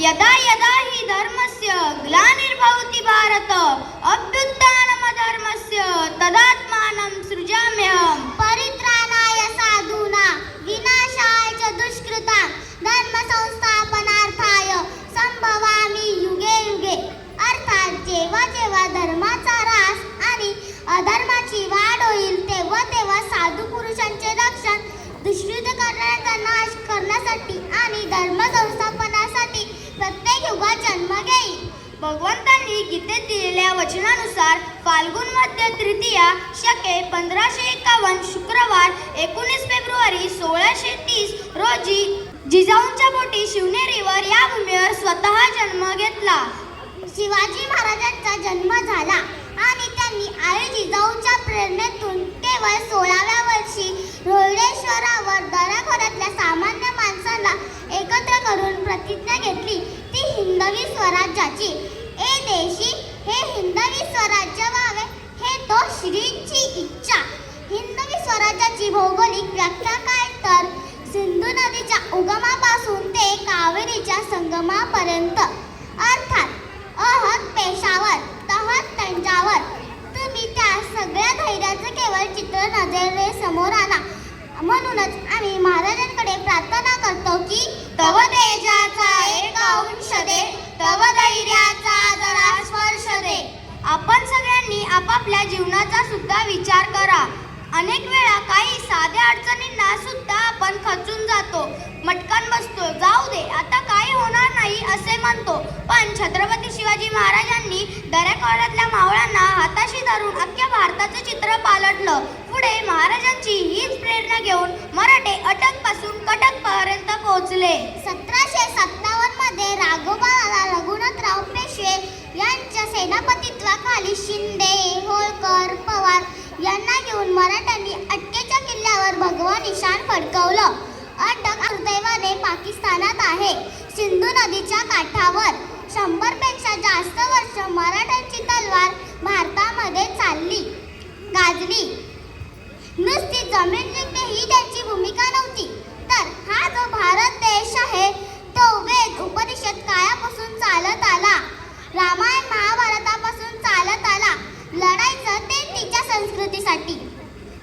यदा यदा हि धर्मस्य ग्लानिर्भवति भारत अभ्युत्थानमधर्मस्य तदात्मानं सृजाम्यहम्। परित्राणाय साधूना विनाशाय च दुष्कृता धर्मसंस्थापनार्थाय सम्भवामि संभवामी युगे युगे। अर्थात जेव्हा जेव्हा धर्माचा रास आणि अधर्माची भगवंतांनी गीतेत दिलेल्या वचनानुसार फाल्गुन मध्य तृतीया शके पंधराशे एकावन्न शुक्रवार एकोणीस फेब्रुवारी सोळाशे तीस रोजी जिजाऊंच्या पोटी शिवनेरीवर या भूमीवर स्वतः जन्म घेतला. शिवाजी महाराजांचा जन्म झाला आणि त्यांनी आई जिजाऊच्या प्रेरणेतून केवळ सोळाव्या वर्षी रोहिडेश्वरावर दऱ्याखोऱ्यातल्या सामान्य माणसांना एकत्र करून प्रतिज्ञा घेतली. ती हिंदवी स्वराज्याची. देशी हे हिंदवी स्वराज्य व्हावे हे तो श्रींची इच्छा. हिंदवी स्वराज्याची भौगोलिक व्याख्या काय तर? सिंधू नदीच्या उगमापासून ते कावेरीच्या संगमापर्यंत. अर्थात अहत पेशावर तहत तंजावर. तुम्ही त्या सगळ्या धैर्याचं केवळ चित्र नजरे समोर आणा. म्हणूनच आम्ही महाराजांकडे प्रार्थना करतो की तव तेजाचा एक अंश दे तव धैर्या विचार करा. अनेक वेळा काही साध्या अडचणींना सुद्धा आपण खचून जातो. मटकन बसतो. जाऊ दे आता काही होणार नाही असे म्हणतो. पण छत्रपती शिवाजी महाराजांनी दऱ्याखोऱ्यातल्या मावळ्यांना हाताशी धरून अख्ख्या भारताचं चित्र पालटलं. पुढे महाराजांची हीच प्रेरणा घेऊन मराठे अटकपासून कटक पर्यंत पोहोचले. सतराशे सत्तावन्नमध्ये राघोबा रघुनाथराव पेशवे यांच्या सेनापतित्वाखाली शिंदे निशाण फडकवलं. अटक दुर्दैवाने पाकिस्तानात आहे. सिंधू नदीच्या काठावर. शंभरपेक्षा जास्त वर्ष मराठ्यांची तलवार भारतामध्ये चालली. गाजली. नुसती जमीन जिंकणे ही त्यांची भूमिका नव्हती. तर हा जो भारत देश आहे तो वेद उपनिषद काळापासून चालत आला. रामायण महाभारतापासून चालत आला. लढायचं ते तिच्या संस्कृतीसाठी.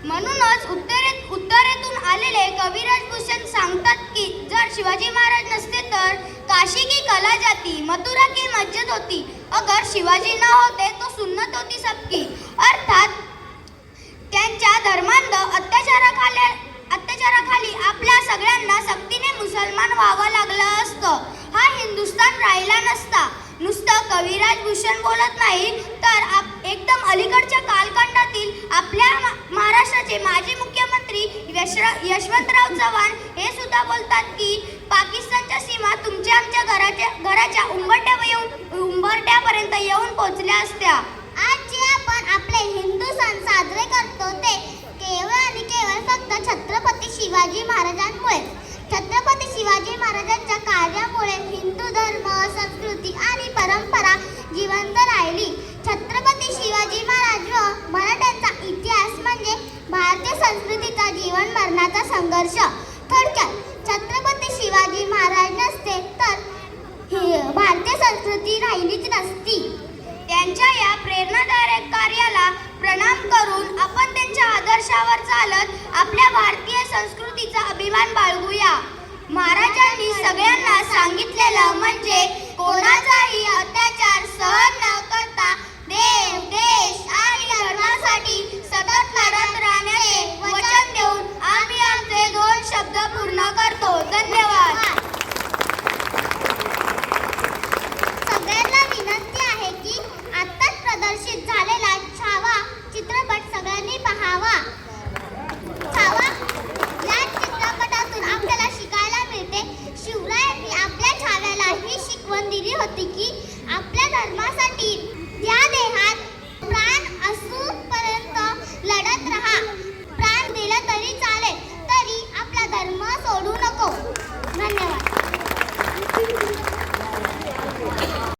म्हणूनच उत्तर उत्तरेतून कविराज भूषण सांगतात की जर शिवाजी महाराज नसते तर काशी की कला जाती मथुरा की मस्जिद होती. अगर शिवाजी न होते तो सुन्नत होती सबकी. अर्थात त्यांच्या धर्मांध अत्याचाराखाली अत्याचाराखाली आपल्या सगळ्यांना सक्तीने मुसलमान व्हावं लागलं असतं. हा हिंदुस्थान राहिला नसता. नुसतं कविराज भूषण बोलत नाही तर आप एकदम अलीकडच्या कालखंडातील आपल्या महाराष्ट्राचे माजी मुख्य यशवंतराव चव्हाण हे सुद्धा बोलतात की पाकिस्तानच्या सीमा तुमच्या आमच्या घराच्या घराच्या उंबरट्या येऊन उंबरट्यापर्यंत येऊन पोहोचल्या असत्या. आज जे आपण आपले हिंदू सण साजरे करतो ते केवळ आणि केवळ फक्त छत्रपती शिवाजी महाराजांमुळे. छत्रपती शिवाजी महाराजांच्या कार्यामुळे हिंदू धर्म संस्कृती आणि परंपरा जिवंत राहिली. छत्रपती शिवाजी महाराज व मराठ्यांचा इतिहास म्हणजे भारत संघर्ष. थोडक्यात छत्रपती शिवाजी महाराज नसते तर भारतीय संस्कृती राहिलीच नसती. त्यांच्या या प्रेरणादायक कार्याला प्रणाम करून आपण त्यांच्या आदर्शावर चालत आपल्या भारतीय संस्कृतीचा अभिमान बाळगूया. महाराजांनी सगळ्यांना सांगितलेलं म्हणजे प्रदर्शित झालेला छावा चित्रपट सगळ्यांनी पाहावा. छावा या चित्रपटातून आपल्याला शिकायला मिळते. शिवरायांनी आपल्या छाव्याला ही शिकवण दिली होती की आपल्या धर्मासाठी